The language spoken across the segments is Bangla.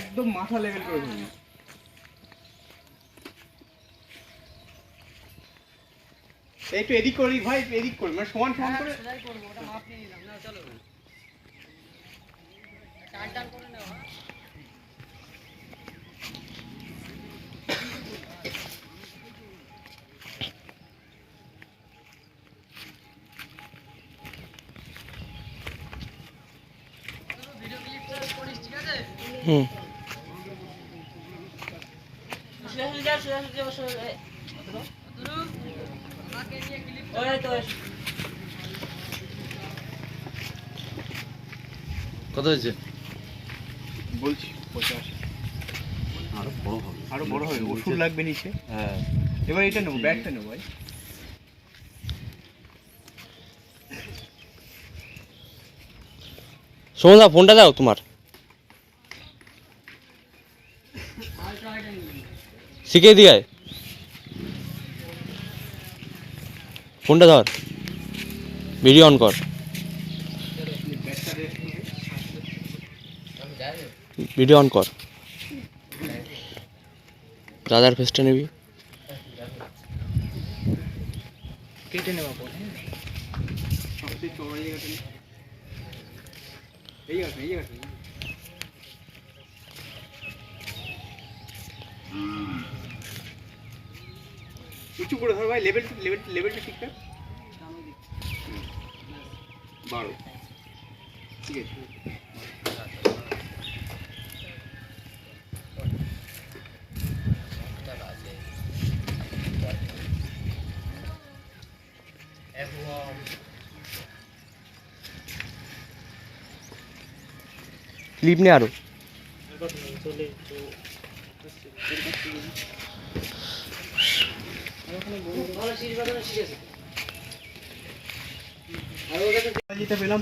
একদম মাথা লেভেল করে ধরবি। একটু এদিক করি ভাই এদিক করি। মানে সমান সমান করে হুম। কত হয়েছে? বলছি পঁচাশি আরও বড় হবে। আরও বড় হবে ওষুধ লাগবে নিচে? হ্যাঁ। এবার এটা নেব ব্যাগটা নেব ভাই। সোমদা ফোনটা দাও তোমার। শিখিয়ে দিয়ে। ফোনটা ধর। ভিডিও অন কর। ভিডিও অন কর। দাদার ফেসটা নিবি। কেটে উঁচু করে ধর ভাই লেভেল লেভেল লেভেলটা ঠিকঠাক হুম। বারো। ঠিক আছে। ক্লিপ নে আরও।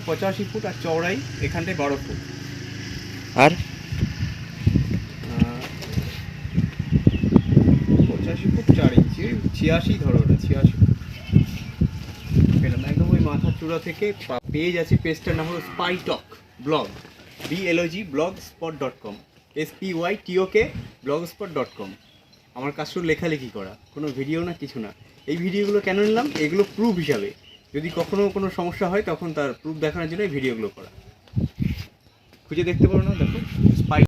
পঁচাশি ফুট আর? চওড়াই এখানটায় বারো ফুট আর পঁচাশি ফুট চার ইঞ্চি, ছিয়াশি ধরো ওটা, ছিয়াশি পেলাম একদম ওই মাথার চূড়া থেকে পেজ আছে পেজটার নাম হলো spytok blog B L O G blog spot dot com S P Y T O K blog spot dot com আমার কাজ শুধু লেখালেখি করা, কোনো ভিডিও না, কিছু না। এই ভিডিওগুলো কেন নিলাম? এগুলো প্রুফ হিসাবে। যদি কখনও কোনো সমস্যা হয়, তখন তার প্রুফ দেখানোর জন্য এই ভিডিওগুলো করা। খুঁজে দেখতে পারো না, দেখো। স্পাই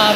আর